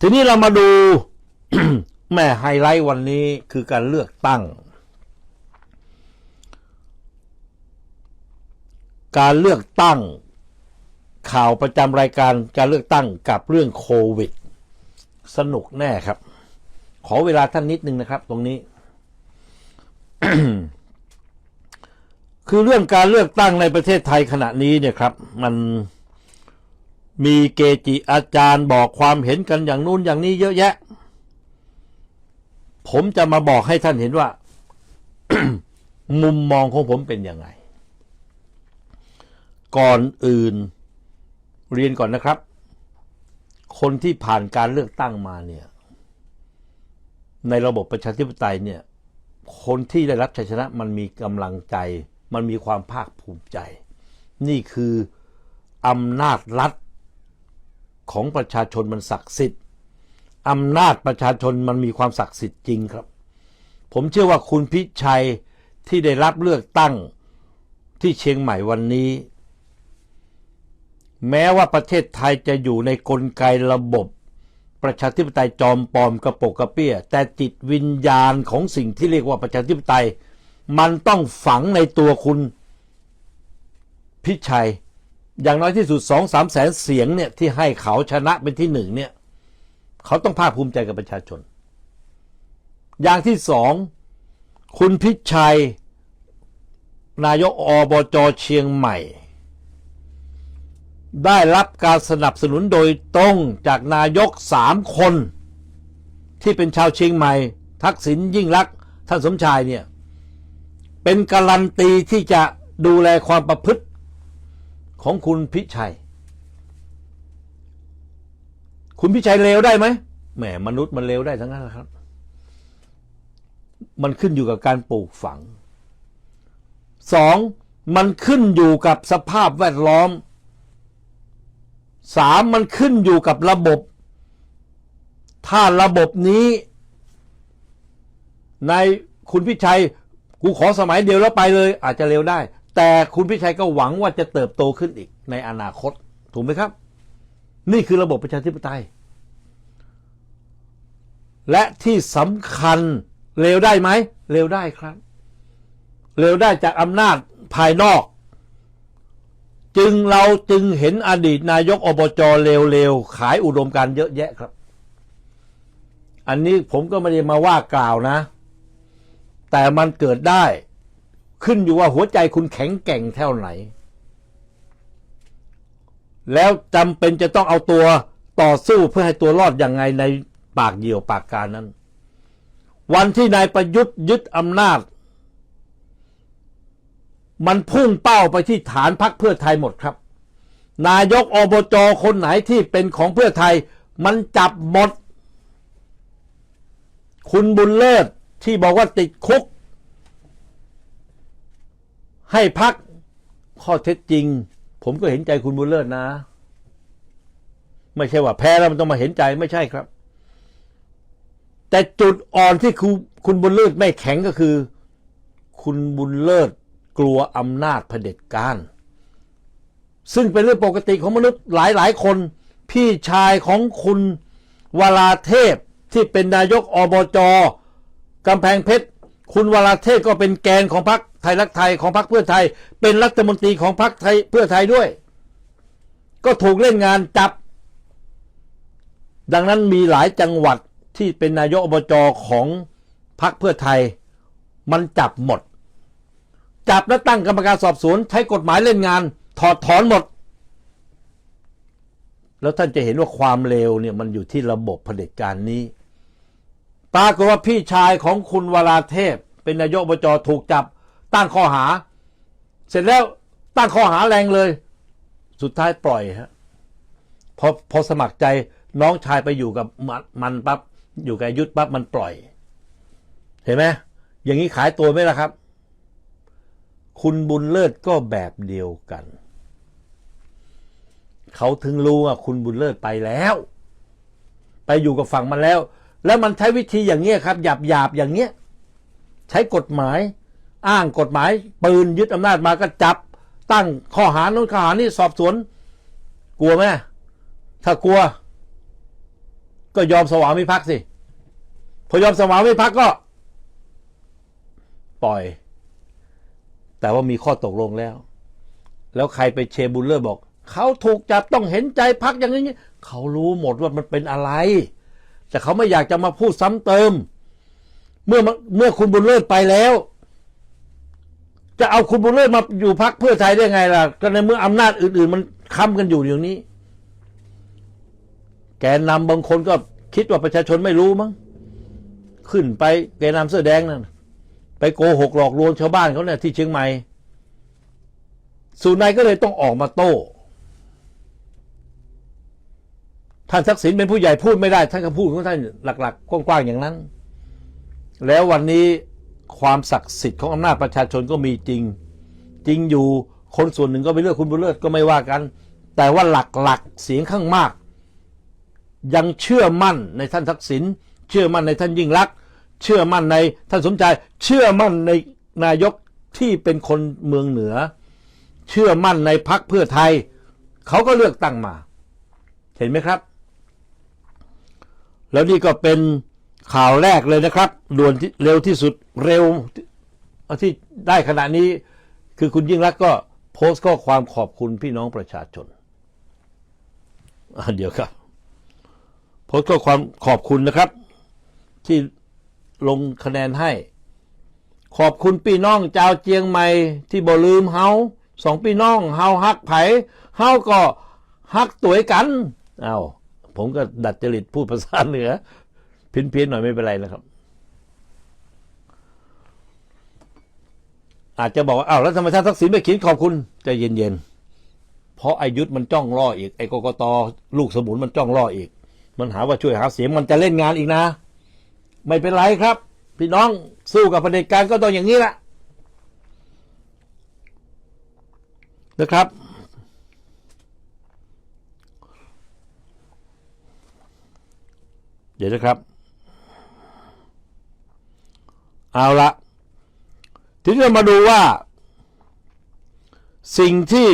ทีนี้เรามาดูแม่ไฮไลท์วันนี้คือการเลือกตั้ง การเลือกตั้ง ข่าวประจำรายการการเลือกตั้งกับเรื่องโควิด สนุกแน่ครับ ขอเวลาท่านนิดนึงนะครับ ตรงนี้ คือเรื่องการเลือกตั้งในประเทศไทยขณะนี้เนี่ยครับ มัน มีเกจิอาจารย์บอกความเห็นกันอย่างนู้นอย่างนี้เยอะแยะ ผมจะมาบอกให้ท่านเห็นว่า มุมมองของผมเป็นยังไง ก่อนอื่นเรียนก่อนนะครับ คนที่ผ่านการเลือกตั้งมาเนี่ย ในระบบประชาธิปไตยเนี่ย คนที่ได้รับชัยชนะมันมีกำลังใจ มันมีความภาคภูมิใจ นี่คืออำนาจรัฐ ของประชาชนมันศักดิ์สิทธิ์อำนาจประชาชนมันมีความศักดิ์สิทธิ์จริงครับ ผมเชื่อว่าคุณพิชัยที่ได้รับเลือกตั้งที่เชียงใหม่วันนี้ แม้ว่าประเทศไทยจะอยู่ในกลไกระบบ ประชาธิปไตยจอมปลอมกระปกกระเปี้ย แต่จิตวิญญาณของสิ่งที่เรียกว่าประชาธิปไตย มันต้องฝังในตัวคุณพิชัย อย่างน้อยที่สุดสองสามแสนเสียงเนี่ยที่ให้เขาชนะเป็นที่หนึ่งเนี่ย เขาต้องภาคภูมิใจกับประชาชน อย่างที่สองคุณพิชัย นายกอบจเชียงใหม่ ได้รับการสนับสนุนโดยตรงจากนายกสามคน ที่เป็นชาวเชียงใหม่ ทักษิณยิ่งรักท่านสมชายเนี่ย เป็นการันตีที่จะดูแลความประพฤติ ของคุณพิชัย คุณพิชัยเลวได้ไหมแหมมนุษย์มันเลวได้ทั้งนั้นแหละครับ มันขึ้นอยู่กับการปลูกฝังสองมันขึ้นอยู่กับสภาพแวดล้อมสามมันขึ้นอยู่กับระบบ ถ้าระบบนี้ ในคุณพิชัย กูขอสมัยเดียวแล้วไปเลย อาจจะเร็วได้ แต่คุณพิชัยก็หวังว่าจะเติบโตขึ้นอีกในอนาคต ถูกไหมครับ นี่คือระบบประชาธิปไตย และที่สำคัญเร็วได้ไหมเร็วได้ครับ เร็วได้จากอำนาจภายนอก จึงเราจึงเห็นอดีตนายกอบจเร็วๆ ขายอุดมการเยอะแยะครับ อันนี้ผมก็ไม่ได้มาว่ากล่าวนะ แต่มันเกิดได้ ขึ้นอยู่ว่าหัวใจคุณแข็งแกร่งเท่าไหน แล้วจำเป็นจะต้องเอาตัวต่อสู้เพื่อให้ตัวรอดอย่างไงในปากเหยี่ยวปากการนั้น วันที่นายประยุทธ์ยึดอำนาจ มันพุ่งเป้าไปที่ฐานพักเพื่อไทยหมดครับ นายกอบจคนไหนที่เป็นของเพื่อไทย มันจับหมด คุณบุญเลิศที่บอกว่าติดคุก ให้พักข้อเท็จจริง ผมก็เห็นใจคุณบุญเลิศนะ ไม่ใช่ว่าแพ้แล้วมันต้องมาเห็นใจไม่ใช่ครับ แต่จุดอ่อนที่คุณคุณบุญเลิศไม่แข็งก็คือ คุณบุญเลิศกลัวอำนาจเผด็จการซึ่งเป็นเรื่องปกติของมนุษย์หลายหลายคน พี่ชายของคุณวราเทพที่เป็นนายกอบจกำแพงเพชร คุณวราเทพก็เป็นแกนของพรรคไทยรักไทยของพรรคเพื่อไทย เป็นรัฐมนตรีของพรรคไทยเพื่อไทยด้วย ก็ถูกเล่นงานจับ ดังนั้นมีหลายจังหวัดที่เป็นนายกอบจของพรรคเพื่อไทย มันจับหมด จับและตั้งกรรมการสอบสวนใช้กฎหมายเล่นงาน ถอดถอนหมด แล้วท่านจะเห็นว่าความเลวเนี่ยมันอยู่ที่ระบบเผด็จการนี้ ปรากฏว่าพี่ชายของคุณวราเทพ เป็นนายกอบจถูกจับ ตั้งข้อหา เสร็จแล้วตั้งข้อหาแรงเลย สุดท้ายปล่อยฮะพอพอสมัครใจน้องชายไปอยู่กับมันมันปั๊บอยู่กับยุทธปั๊บมันปล่อย เห็นไหมอย่างนี้ขายตัวไหมล่ะครับ คุณบุญเลิศก็แบบเดียวกัน เขาถึงรู้ว่าคุณบุญเลิศไปแล้ว ไปอยู่กับฝั่งมันแล้ว แล้วมันใช้วิธีอย่างเงี้ยครับหยาบหยาบอย่างเงี้ยใช้กฎหมาย อ้างกฎหมาย ปืนยึดอำนาจมาก็จับ ตั้งข้อหาโน้นข้อหานี้สอบสวน กลัวไหมถ้ากลัว ก็ยอมสวามิภักดิ์สิพอยอมสวามิภักดิ์ก็ ปล่อย แต่ว่ามีข้อตกลงแล้ว แล้วใครไปเชบุลเลอร์บอก เขาถูกจับต้องเห็นใจพักอย่างนี้เขารู้หมดว่ามันเป็นอะไร แต่เขาไม่อยากจะมาพูดซ้ำเติม เมื่อเมื่อคุณบุญเลิศไปแล้ว จะเอาคุณบุญเลิศมาอยู่พักเพื่อไทยได้ไงล่ะ ก็ในเมื่ออำนาจอื่น ๆ มันค้ำกันอยู่อย่างนี้ แกนนำบางคนก็คิดว่าประชาชนไม่รู้มั้งขึ้นไปแกนนำเสื้อแดงนั่นไปโกหกหลอกลวงชาวบ้านเขาเนี่ยที่เชียงใหม่สุนายก็เลยต้องออกมาโต้ ท่านทักษิณเป็นผู้ใหญ่พูดไม่ได้ท่านก็พูดของท่านหลัก ๆ กว้างๆอย่างนั้น แล้ววันนี้ความศักดิ์สิทธิ์ของอำนาจประชาชนก็มีจริง จริงอยู่คนส่วนหนึ่งก็ไปเลือกคุณบุญเลิศก็ไม่ว่ากัน แต่ว่าหลักๆเสียงข้างมาก ยังเชื่อมั่นในท่านทักษิณเชื่อมั่นในท่านยิ่งรักเชื่อมั่นในท่านสมใจเชื่อมั่นในนายกที่เป็นคนเมืองเหนือ เชื่อมั่นในพักเพื่อไทย เขาก็เลือกตั้งมา เห็นไหมครับ แล้วนี่ก็เป็นข่าวแรกเลยนะครับด่วนที่เร็วที่สุดเร็วที่ได้ขณะนี้ คือคุณยิ่งรักก็โพสต์ข้อความขอบคุณพี่น้องประชาชนอะเดี๋ยวครับโพสต์ข้อความขอบคุณนะครับ ที่ลงคะแนนให้ ขอบคุณพี่น้องเจ้าวเจียงใหม่ที่บ่ลืมเฮาสองพี่น้องเฮาฮักไผเฮาก็ฮักตัวกันเอาว ผมก็ดัดจริตพูดภาษาเหนือเพี้ยนๆหน่อยไม่เป็นไรนะครับ อาจจะบอกว่าอ้าวแล้วทำไมท่านทักษิณไม่เขียนขอบคุณใจะเย็นๆเพราะอายุธมันจ้องล่ออีกไอ้กกตลูกสมุนมันจ้องล่ออีก มันหาว่าช่วยหาเสียงมันจะเล่นงานอีกนะ ไม่เป็นไรครับ พี่น้องสู้กับประเด็จการก็ต้องอย่างนี้แหละนะครับ เดี๋ยวนะครับ เอาละทีนี้เรามาดูว่า สิ่งที่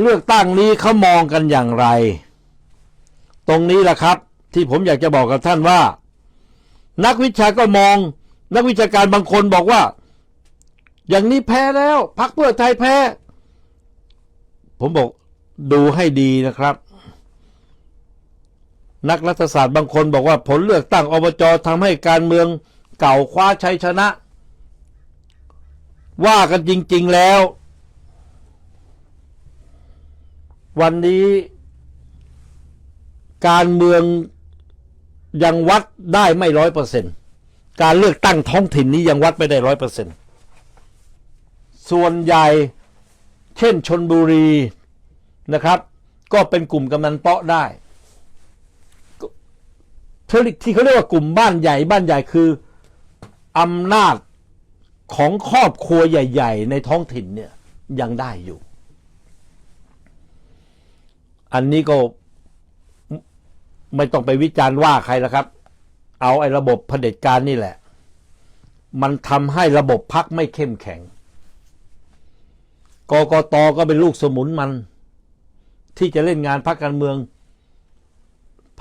เลือกตั้งนี้เขามองกันอย่างไร ตรงนี้แหละครับ ที่ผมอยากจะบอกกับท่านว่า นักวิชาก็มอง นักวิชาการบางคนบอกว่า อย่างนี้แพ้แล้ว พักเพื่อไทยแพ้ ผมบอกดูให้ดีนะครับ นักรัฐศาสตร์บางคนบอกว่าผลเลือกตั้งอบจทำให้การเมืองเก่าคว้าชัยชนะ ว่ากันจริง ๆแล้ว วันนี้ การเมืองยังวัดได้ไม่ร้อยเปอร์เซ็นการเลือกตั้งท้องถิ่นนี้ยังวัดไม่ได้ร้อยเปอร์เซ็นส่วนใหญ่เช่นชนบุรีนะครับ ก็เป็นกลุ่มกำนันเปาะได้ ที่เขาเรียกว่ากลุ่มบ้านใหญ่บ้านใหญ่คืออำนาจของครอบครัวใหญ่ ๆ ในท้องถิ่นเนี่ยยังได้อยู่ อันนี้ก็ไม่ต้องไปวิจารณ์ว่าใครแล้วครับ เอาไอ้ระบบเผด็จการนี่แหละ มันทำให้ระบบพักไม่เข้มแข็งกกตก็เป็นลูกสมุนมัน ที่จะเล่นงานพักการเมือง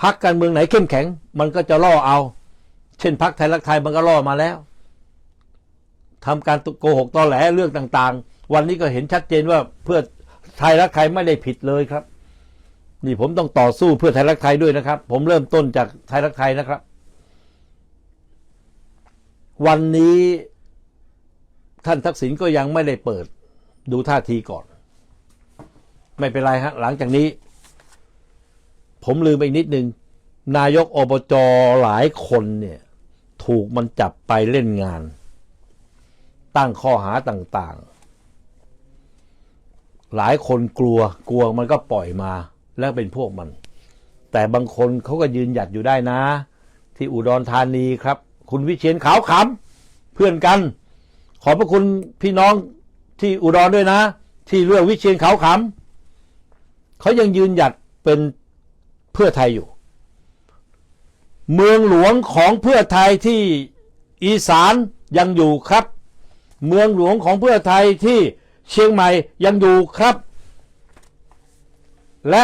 พักการเมืองไหนเข้มแข็ง มันก็จะล่อเอา เช่นพักไทยรักไทยมันก็ล่อมาแล้วทำการโกหกตอแหลเรื่องต่างๆ วันนี้ก็เห็นชัดเจนว่าเพื่อไทยรักไทยไม่ได้ผิดเลยครับ นี่ผมต้องต่อสู้เพื่อไทยรักไทยด้วยนะครับ ผมเริ่มต้นจากไทยรักไทยนะครับ วันนี้ท่านทักษิณก็ยังไม่ได้เปิด ดูท่าทีก่อน ไม่เป็นไรฮะหลังจากนี้ ผมลืมไปอีกนิดนึง นายกอบจหลายคนเนี่ย ถูกมันจับไปเล่นงาน ตั้งข้อหาต่างๆ หลายคนกลัวกลัวมันก็ปล่อยมาแล้วเป็นพวกมัน แต่บางคนเขาก็ยืนหยัดอยู่ได้นะ ที่อุดรธานีครับ คุณวิเชียนขาวขำเพื่อนกัน ขอบพระคุณพี่น้องที่อุดรด้วยนะ ที่เลือกวิเชียนขาวขำเขายังยืนหยัดเป็น เพื่อไทยอยู่ เมืองหลวงของเพื่อไทยที่อีสานยังอยู่ครับ เมืองหลวงของเพื่อไทยที่เชียงใหม่ยังอยู่ครับ และ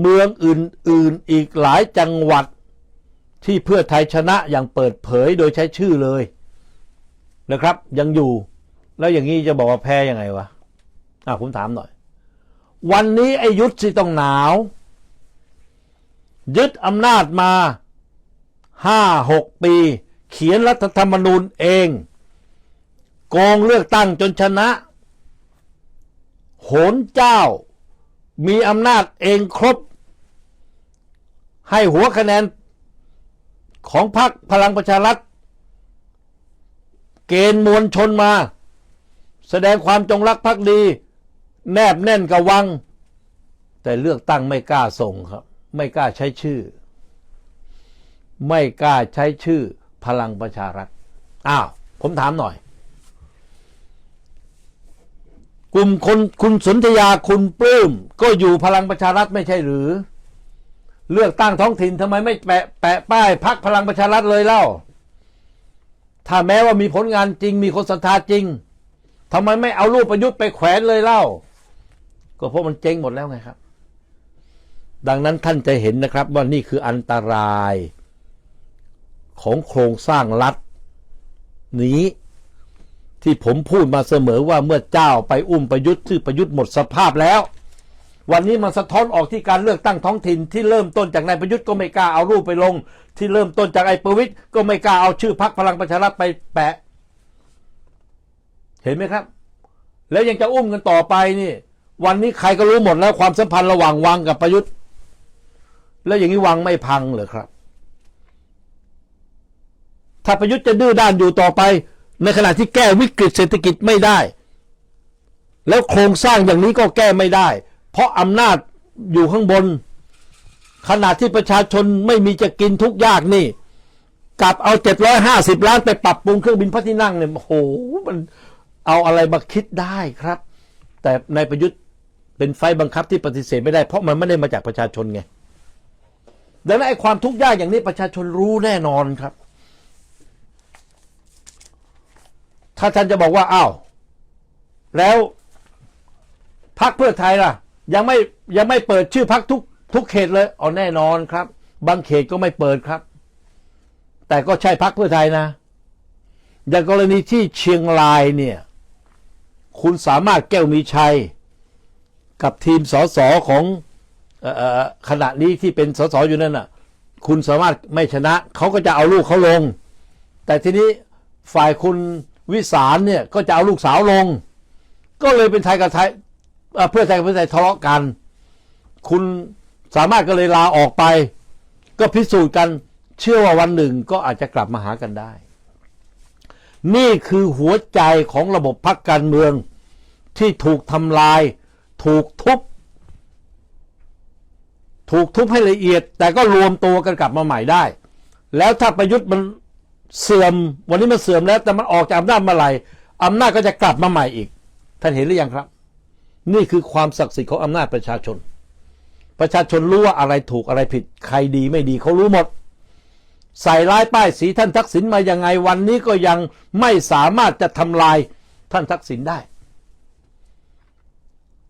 เมืองอื่นๆอีกหลายจังหวัดที่เพื่อไทยชนะอย่างเปิดเผยโดยใช้ชื่อเลยนะครับ ยังอยู่ แล้วอย่างนี้จะบอกว่าแพ้ยังไงวะอะผมถามหน่อย วันนี้ไอ้ยุทธสิต้องหนาว ยึดอำนาจมาห้าหกปี เขียนรัฐธรรมนูญเอง โกงเลือกตั้งจนชนะ โหนเจ้า มีอำนาจเองครบ ให้หัวคะแนนของพรรคพลังประชารัฐ เกณฑ์มวลชนมา แสดงความจงรักภักดี แนบแน่นกับวัง แต่เลือกตั้งไม่กล้าส่งครับ ไม่กล้าใช้ชื่อ ไม่กล้าใช้ชื่อพลังประชารัฐอ้าว ผมถามหน่อย กลุ่มคนคุณสนธยาคุณปลื้มก็อยู่พลังประชารัฐไม่ใช่หรือ เลือกตั้งท้องถิ่นทำไมไม่แปะแปะป้ายพักพลังประชารัฐเลยเล่า ถ้าแม้ว่ามีผลงานจริง มีคนศรัทธาจริงทำไมไม่เอารูปประยุทธ์ไปแขวนเลยเล่า ก็เพราะมันเจ๊งหมดแล้วไงครับ ดังนั้นท่านจะเห็นนะครับว่านี่คืออันตรายของโครงสร้างรัฐ นี้ที่ผมพูดมาเสมอว่าเมื่อเจ้าไปอุ้มประยุทธ์ชื่อประยุทธ์หมดสภาพแล้ว วันนี้มันสะท้อนออกที่การเลือกตั้งท้องถิ่นที่เริ่มต้นจากนายประยุทธ์ก็ไม่กล้าเอารูปไปลง ที่เริ่มต้นจากไอ้ประวิตยก็ไม่กล้าเอาชื่อพรรคพลังประชารัฐไปแปะ เห็นไหมครับ แล้วยังจะอุ้มกันต่อไปนี่ วันนี้ใครก็รู้หมดแล้วความสัมพันธ์ระหว่างวังกับประยุทธ์ แล้วอย่างนี้วังไม่พังเหรอครับ ถ้าประยุทธ์จะดื้อด้านอยู่ต่อไป ในขณะที่แก้วิกฤตเศรษฐกิจไม่ได้ แล้วโครงสร้างอย่างนี้ก็แก้ไม่ได้ เพราะอำนาจอยู่ข้างบน ขณะที่ประชาชนไม่มีจะกินทุกยากนี่กลับเอาเจ็ดร้อยห้าสิบล้านไปปรับปรุงเครื่องบินพระที่นั่งเนี่ยโอ้โหมันเอาอะไรมาคิดได้ครับ แต่ในายประยุทธ์เป็นไฟบังคับที่ปฏิเสธไม่ได้เพราะมันไม่ได้มาจากประชาชนไง ดังนั้นไอ้ความทุกข์ยากอย่างนี้ประชาชนรู้แน่นอนครับ ถ้าท่านจะบอกว่าอ้าวแล้วพักเพื่อไทยล่ะ ยังไม่ยังไม่เปิดชื่อพักทุกทุกเขตเลยเอ๋อแน่นอนครับ บางเขตก็ไม่เปิดครับ แต่ก็ใช่พักเพื่อไทยนะอย่างกรณีที่เชียงรายเนี่ย คุณสามารถแก้วมีชัย กับทีมสสของ ขณะนี้ที่เป็นสสอยู่นั่นน่ะ คุณสามารถไม่ชนะ เขาก็จะเอาลูกเขาลง แต่ทีนี้ฝ่ายคุณวิสารเนี่ยก็จะเอาลูกสาวลง ก็เลยเป็นไทยกับไทยเอ่อเพื่อไทยกับเพื่อไทยทะเลาะกัน คุณสามารถก็เลยลาออกไป ก็พิสูจน์กันเชื่อว่าวันหนึ่งก็อาจจะกลับมาหากันได้ นี่คือหัวใจของระบบพักการเมืองที่ถูกทำลาย ถูกทุบ ถูกทุบให้ละเอียด แต่ก็รวมตัวกันกลับมาใหม่ได้ แล้วถ้าประยุทธ์มันเสื่อม วันนี้มันเสื่อมแล้ว แต่มันออกจากอำนาจมื่อไหร่อำนาจก็จะกลับมาใหม่อีก ท่านเห็นหรือยังครับ นี่คือความศักดิ์สิทธิ์ของอำนาจประชาชน ประชาชนรู้ว่าอะไรถูกอะไรผิด ใครดีไม่ดีเขารู้หมด ใส่ร้ายป้ายสีท่านทักษิณมายังไงวันนี้ก็ยังไม่สามารถจะทำลายท่านทักษิณได้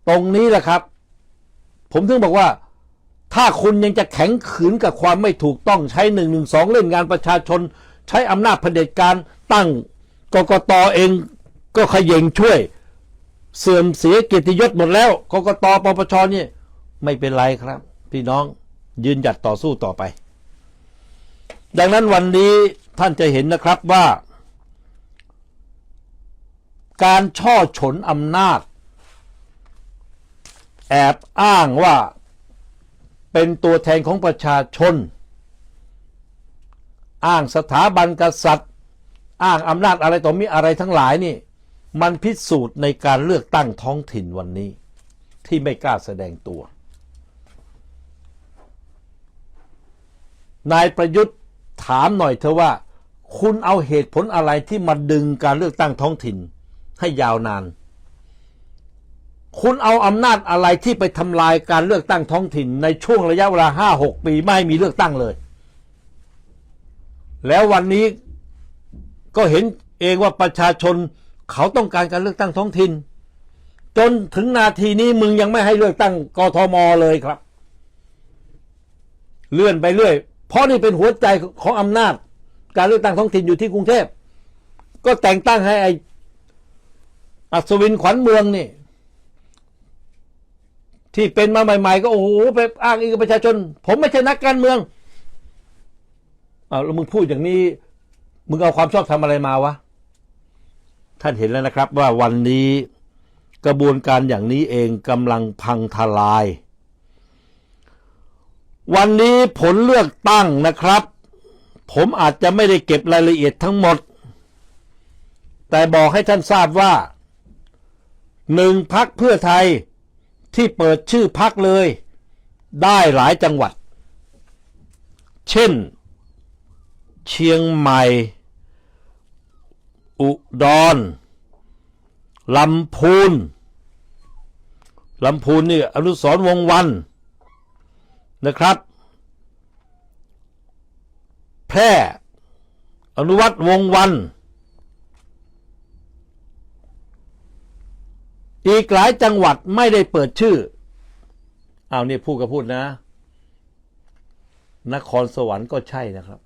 ตรงนี้แหละครับ ผมถึงบอกว่า ถ้าคุณยังจะแข็งขืนกับความไม่ถูกต้องใช้หนึ่งหนึ่งสองเล่นงานประชาชน ใช้อำนาจเผด็จการตั้งกกตเองก็ขย่งช่วย เสื่อมเสียเกียรติยศหมดแล้วกกตปปชนี่ไม่เป็นไรครับ พี่น้องยืนหยัดต่อสู้ต่อไป ดังนั้นวันนี้ท่านจะเห็นนะครับว่า การช่อฉนอำนาจ แอบอ้างว่า เป็นตัวแทนของประชาชน อ้างสถาบันกษัตริย์ อ้างอำนาจอะไรต่อมีอะไรทั้งหลายนี่ มันพิสูจน์ในการเลือกตั้งท้องถิ่นวันนี้ ที่ไม่กล้าแสดงตัว นายประยุทธ์ถามหน่อยเถอว่า คุณเอาเหตุผลอะไรที่มาดึงการเลือกตั้งท้องถิ่นให้ยาวนาน คุณเอาอำนาจอะไรที่ไปทำลายการเลือกตั้งท้องถิ่นในช่วงระยะเวลาห้าหกปีไม่มีเลือกตั้งเลย แล้ววันนี้ก็เห็นเองว่าประชาชนเขาต้องการการเลือกตั้งท้องถิ่น จนถึงนาทีนี้มึงยังไม่ให้เลือกตั้งกทมเลยครับ เลื่อนไปเรื่อย เพราะนี่เป็นหัวใจของอำนาจ การเลือกตั้งท้องถิ่นอยู่ที่กรุงเทพ ก็แต่งตั้งให้ไออัศวินขวัญเมืองนี่ ที่เป็นมาใหม่ๆ ก็โอ้โหไปอ้างอิงกับประชาชน ผมไม่ใช่นักการเมืองเอาแล้วมึงพูดอย่างนี้ มึงเอาความชอบทำอะไรมาวะ ท่านเห็นแล้วนะครับ ว่าวันนี้กระบวนการอย่างนี้เองกำลังพังทลาย วันนี้ผลเลือกตั้งนะครับ ผมอาจจะไม่ได้เก็บรายละเอียดทั้งหมด แต่บอกให้ท่านทราบว่าหนึ่งพักเพื่อไทย ที่เปิดชื่อพักเลย ได้หลายจังหวัด เช่น เชียงใหม่ อุดรลำพูนลำพูนนี่อนุสรวงวันนะครับ แพร่อนุวัตวงวัน อีกหลายจังหวัดไม่ได้เปิดชื่อ เอาเนี่ยพูดก็พูดนะ นครสวรรค์ก็ใช่นะครับ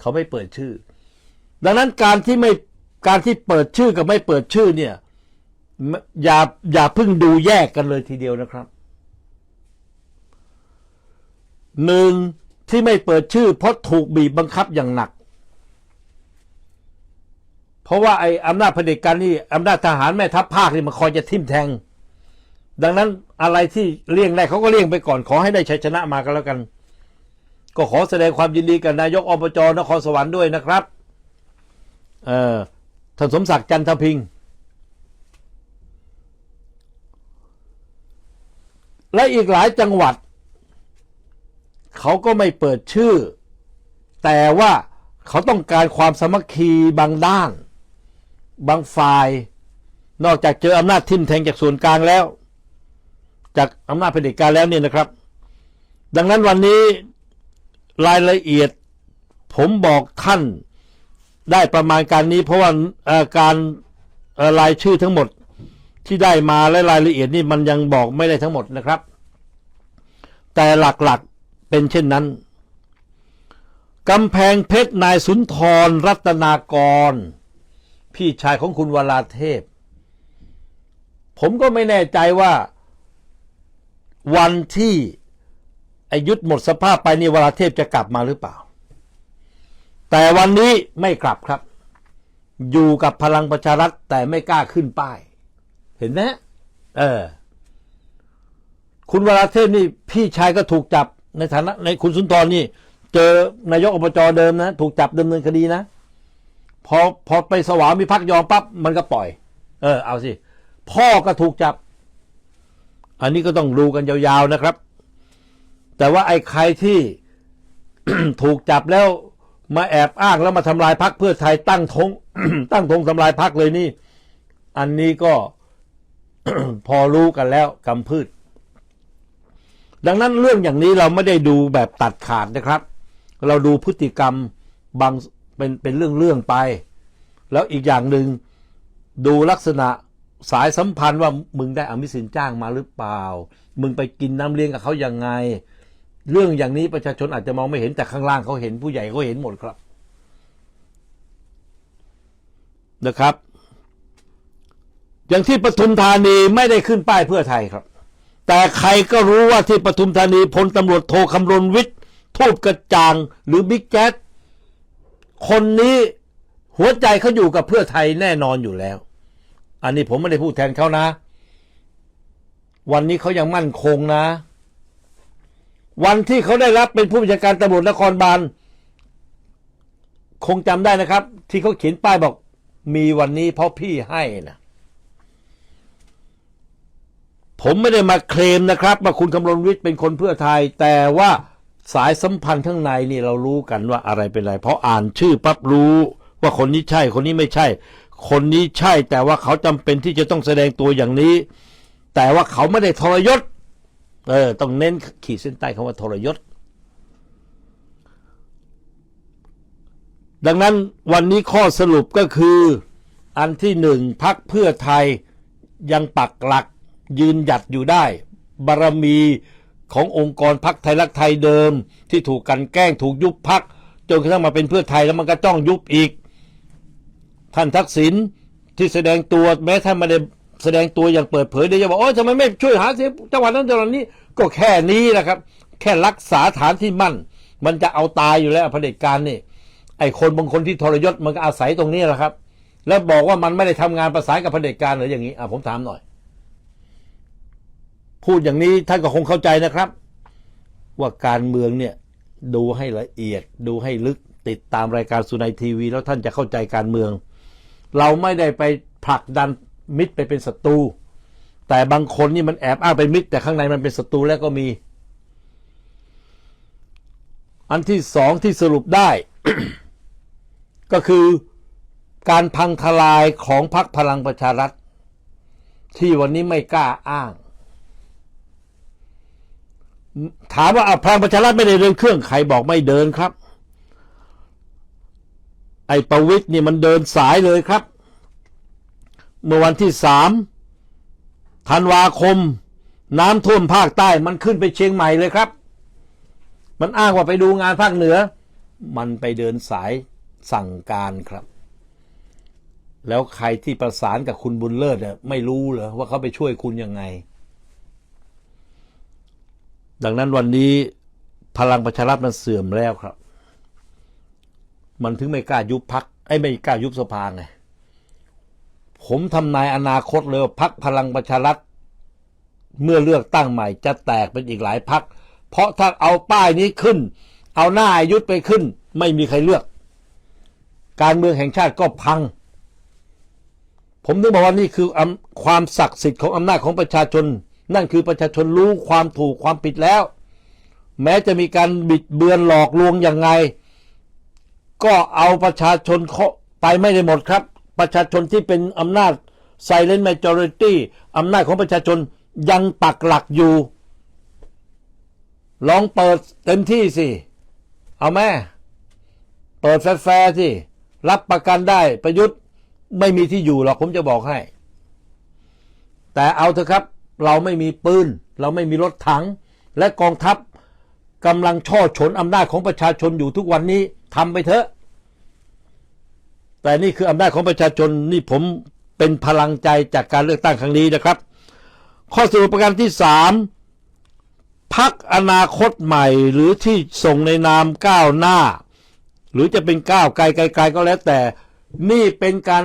เขาไม่เปิดชื่อ ดังนั้นการที่ไม่การที่เปิดชื่อกับไม่เปิดชื่อเนี่ย อย่าอย่าพิ่งดูแยกกันเลยทีเดียวนะครับหนึ่งที่ไม่เปิดชื่อเพราะถูกบีบบังคับอย่างหนัก เพราะว่าไอ้อำนาจเผด็จการนี่อำนาจทหารแม่ทัพภาคนี่มันคอยจะทิ่มแทง ดังนั้นอะไรที่เลี่ยงได้เขาก็เลี่ยงไปก่อนขอให้ได้ชัยชนะมากันแล้วกัน ก็ขอแสดงความยินดีกับนายกอบจนครสวรรค์ด้วยนะครับ เอ่อท่านสมศักดิ์จันทพิงค์และอีกหลายจังหวัด เขาก็ไม่เปิดชื่อ แต่ว่าเขาต้องการความสมัคคีบางด้าน บางฝ่าย นอกจากเจออำนาจทิ่มแทงจากส่วนกลางแล้ว จากอำนาจเผด็จการแล้วเนี่ยนะครับ ดังนั้นวันนี้รายละเอียดผมบอกท่านได้ประมาณการนี้ เพราะว่าการรายชื่อทั้งหมดที่ได้มาและรายละเอียดนี่มันยังบอกไม่ได้ทั้งหมดนะครับ แต่หลักๆเป็นเช่นนั้นกำแพงเพชรนายสุนทรรัตนากร พี่ชายของคุณวราเทพ ผมก็ไม่แน่ใจว่า วันที่อายุทธหมดสภาพไปนี่วราเทพจะกลับมาหรือเปล่า แต่วันนี้ไม่กลับครับ อยู่กับพลังประชารัฐแต่ไม่กล้าขึ้นป้าย เห็นไหมเออ คุณวราเทพนี่พี่ชายก็ถูกจับในฐานะในคุณสุนทรนี่ เจอนายกอบจเดิมนะ ถูกจับดำเนินคดีนะ พอพอไปสวามิภักดิ์ยอมปั๊บมันก็ปล่อย เออ เอาสิ พ่อก็ถูกจับ อันนี้ก็ต้องดูกันยาวๆนะครับ แต่ว่าไอ้ใครที่ถูกจับแล้วมาแอบอ้างแล้วมาทำลายพักเพื่อไทยตั้งธงตั้งธงทำลายพักเลยนี่ อันนี้ก็พอรู้กันแล้วกำพืช ดังนั้นเรื่องอย่างนี้เราไม่ได้ดูแบบตัดขาดนะครับ เราดูพฤติกรรมบาง เป็นเป็นเรื่องเรื่องไป แล้วอีกอย่างหนึ่งดูลักษณะสายสัมพันธ์ว่ามึงได้อมิสินจ้างมาหรือเปล่า มึงไปกินน้ำเลี้ยงกับเขายังไง เรื่องอย่างนี้ประชาชนอาจจะมองไม่เห็นแต่ข้างล่างเขาเห็นผู้ใหญ่เขาเห็นหมดครับนะครับ อย่างที่ปทุมธานีไม่ได้ขึ้นป้ายเพื่อไทยครับ แต่ใครก็รู้ว่าที่ปทุมธานีพลตำรวจโทคำรณวิทย์ทูบกระจาง หรือบิ๊กแจ๊ด คนนี้หัวใจเขาอยู่กับเพื่อไทยแน่นอนอยู่แล้ว อันนี้ผมไม่ได้พูดแทนเขานะ วันนี้เขายังมั่นคงนะ วันที่เขาได้รับเป็นผู้บัญชาการตำรวจนครบาลคงจำได้นะครับ ที่เขาเขียนป้ายบอก มีวันนี้เพราะพี่ให้นะผมไม่ได้มาเคลมนะครับว่าคุณคำรณวิทย์เป็นคนเพื่อไทย แต่ว่า สายสัมพันธ์ข้างในนี่เรารู้กันว่าอะไรเป็นอะไร เพราะอ่านชื่อปั๊บรู้ว่าคนนี้ใช่ คนนี้ไม่ใช่ คนนี้ใช่ แต่ว่าเขาจำเป็นที่จะต้องแสดงตัวอย่างนี้ แต่ว่าเขาไม่ได้ทรยศ เออ ต้องเน้นขีดเส้นใต้คำว่าทรยศ ดังนั้นวันนี้ข้อสรุปก็คือ อันที่หนึ่งพักเพื่อไทยยังปักหลักยืนหยัดอยู่ได้ บารมี ขององค์กรพักไทยรักไทยเดิม ที่ถูกกันแกล้งถูกยุบพักจนกระทั่งมาเป็นเพื่อไทยแล้วมันก็จ้องยุบอีก ท่านทักษิณที่แสดงตัวแม้ท่านไม่ได้แสดงตัวอย่างเปิดเผยเดี๋ยวจะบอกโอ้ยทำไมไม่ช่วยหาเสียงจังหวัดนั้นจังหวัดนี้ก็แค่นี้แหละครับ แค่รักษาฐานที่มั่น มันจะเอาตายอยู่แล้วเผด็จการนี่ ไอ้คนบางคนที่ทรยศมันก็อาศัยตรงนี้แหละครับ แล้วบอกว่ามันไม่ได้ทำงานประสานกับเผด็จการหรืออย่างนี้อะผมถามหน่อย พูดอย่างนี้ท่านก็คงเข้าใจนะครับ ว่าการเมืองเนี่ยดูให้ละเอียด ดูให้ลึกติดตามรายการสุนัยทีวี แล้วท่านจะเข้าใจการเมือง เราไม่ได้ไปผลักดันมิตรไปเป็นศัตรูแต่บางคนนี่มันแอบอ้างเป็นมิตร แต่ข้างในมันเป็นศัตรูแล้วก็มี อันที่สองที่สรุปได้ ก็คือการพังทลายของพรรคพลังประชารัฐ ที่วันนี้ไม่กล้าอ้าง ถามว่าเอาพลังประชารัฐไม่ได้เดินเครื่องใครบอกไม่เดินครับ ไอ้ประวิตยนี่มันเดินสายเลยครับ เมื่อวันที่สามธันวาคม น้ำท่วมภาคใต้มันขึ้นไปเชียงใหม่เลยครับ มันอ้างว่าไปดูงานภาคเหนือ มันไปเดินสายสั่งการครับ แล้วใครที่ประสานกับคุณบุญเลิศเนี่ยไม่รู้เหรอว่าเขาไปช่วยคุณยังไง ดังนั้นวันนี้พลังประชารัฐมันเสื่อมแล้วครับ มันถึงไม่กล้ายุบพักไอ้ไม่กล้ายุบสภาไงผมทำนายอนาคตเลยว่าพักพลังประชารัฐเมื่อเลือกตั้งใหม่จะแตกเป็นอีกหลายพัก เพราะถ้าเอาป้ายนี้ขึ้น เอาหน้าอายุทธไปขึ้น ไม่มีใครเลือก การเมืองแห่งชาติก็พัง ผมถึงบอกว่านี่คือความศักดิ์สิทธิ์ของอำนาจของประชาชน นั่นคือประชาชนรู้ความถูกความผิดแล้ว แม้จะมีการบิดเบือนหลอกลวงยังไง ก็เอาประชาชนเขาไปไม่ได้หมดครับ ประชาชนที่เป็นอำนาจ silent majority อำนาจของประชาชนยังปักหลักอยู่ ลองเปิดเต็มที่สิ เอาแม่ เปิดแฟร์สิ รับประกันได้ประยุทธ์ไม่มีที่อยู่หรอกผมจะบอกให้ แต่เอาเถอะครับ เราไม่มีปืน เราไม่มีรถถัง และกองทัพกำลังช่อฉนอำนาจของประชาชนอยู่ทุกวันนี้ทำไปเถอะ แต่นี่คืออำนาจของประชาชนนี่ผมเป็นพลังใจจากการเลือกตั้งครั้งนี้นะครับ ข้อสรุปประการที่สามพักอนาคตใหม่หรือที่ส่งในนามก้าวหน้า หรือจะเป็นก้าวไกลไกลๆก็แล้วแต่ นี่เป็นการ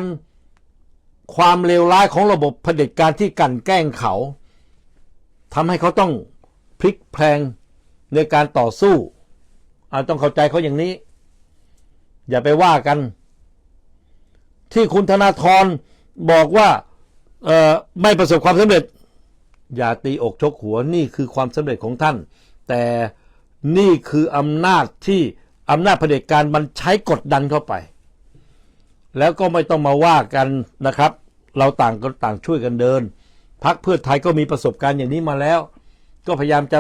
ความเลวร้ายของระบบเผด็จการที่กั่นแกล้งเขา ทำให้เขาต้องพลิกแพลงในการต่อสู้อาต้องเข้าใจเขาอย่างนี้ อย่าไปว่ากัน ที่คุณธนาธรบอกว่าไม่ประสบความสำเร็จ อย่าตีอกชกหัวนี่คือความสำเร็จของท่าน แต่นี่คืออำนาจที่อำนาจเผด็จการมันใช้กดดันเข้าไป แล้วก็ไม่ต้องมาว่ากันนะครับ เราต่างก็ต่างช่วยกันเดิน พักเพื่อไทยก็มีประสบการณ์อย่างนี้มาแล้ว ก็พยายามจะ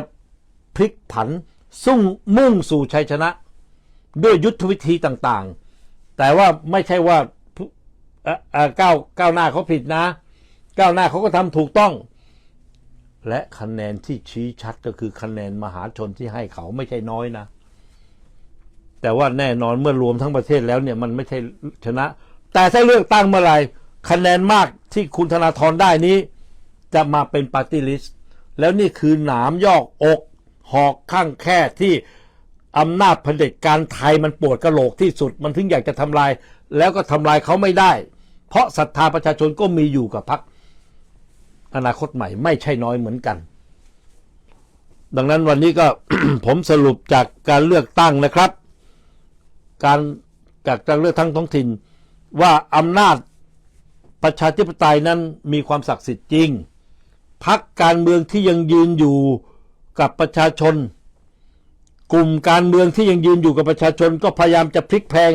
พลิกผันสุ่งมุ่งสู่ชัยชนะ ด้วยยุทธวิธีต่างๆ แต่ว่าไม่ใช่ว่าก้าวก้าวหน้าเขาผิดนะ ก้าวหน้าเขาก็ทำถูกต้อง และคะแนนที่ชี้ชัดก็คือคะแนนมหาชนที่ให้เขาไม่ใช่น้อยนะ แต่ว่าแน่นอนเมื่อรวมทั้งประเทศแล้วเนี่ยมันไม่ใช่ชนะ แต่ถ้าเลือกตั้งเมื่อไหร่คะแนนมากที่คุณธนาธรได้นี้ จะมาเป็นปาร์ตี้ลิสต์แล้วนี่คือหนามยอกอก หอกข้างแค่ที่อำนาจเผด็จการไทยมันปวดกระโหลกที่สุด มันถึงอยากจะทำลาย แล้วก็ทำลายเขาไม่ได้ เพราะศรัทธาประชาชนก็มีอยู่กับพรรคอนาคตใหม่ไม่ใช่น้อยเหมือนกัน ดังนั้นวันนี้ก็ผมสรุปจากการเลือกตั้งนะครับ การจากการเลือกทั้งท้องถิ่นว่าอำนาจประชาธิปไตยนั้นมีความศักดิ์สิทธิ์จริง พักการเมืองที่ยังยืนอยู่กับประชาชน กลุ่มการเมืองที่ยังยืนอยู่กับประชาชน ก็พยายามจะพลิกแพง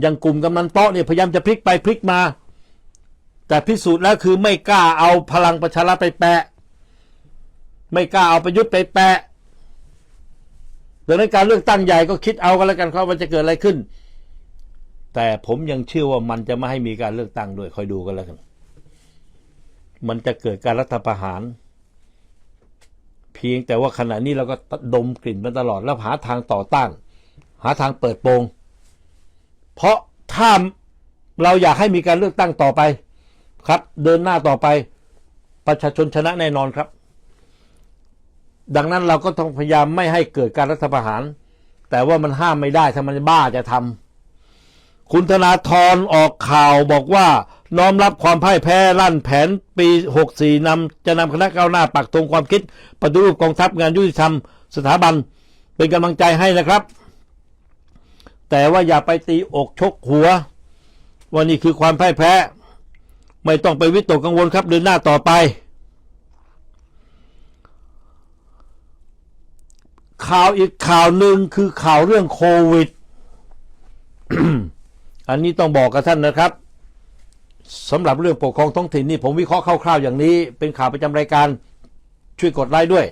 อย่างกลุ่มกำนันเตาะเนี่ยพยายามจะพลิกไปพลิกมา แต่พิสูจน์แล้วคือไม่กล้าเอาพลังประชารัฐไปแปะ ไม่กล้าเอาประยุทธ์ไปแปะดังนั้นการเลือกตั้งใหญ่ก็คิดเอากันแล้วกันครับว่าจะเกิดอะไรขึ้น แต่ผมยังเชื่อว่ามันจะไม่ให้มีการเลือกตั้งด้วยคอยดูกันแล้วกัน มันจะเกิดการรัฐประหาร เพียงแต่ว่าขณะนี้เราก็ดมกลิ่นมาตลอดแล้วหาทางต่อต้าน หาทางเปิดโปง เพราะถ้าเราอยากให้มีการเลือกตั้งต่อไปครับ เดินหน้าต่อไปประชาชนชนะแน่นอนครับ ดังนั้นเราก็ต้องพยายามไม่ให้เกิดการรัฐประหาร แต่ว่ามันห้ามไม่ได้ถ้ามันบ้าจะทำคุณธนาธรออกข่าวบอกว่า น้อมรับความพ่ายแพ้ลั่นแผนปี 64นำจะนำคณะก้าวหน้าปักธงความคิดปฏิรูปกองทัพงานยุติธรรมสถาบันเป็นกำลังใจให้นะครับ แต่ว่าอย่าไปตีอกชกหัวว่านี่คือความพ่ายแพ้ ไม่ต้องไปวิตกกังวลครับเดินหน้าต่อไป ข่าวอีกข่าวหนึ่งคือข่าวเรื่องโควิด อันนี้ต้องบอกกับท่านนะครับ สำหรับเรื่องปกครองท้องถิ่นนี่ผมวิเคราะห์คร่าวๆอย่างนี้ เป็นข่าวประจำรายการช่วยกดไลค์ด้วย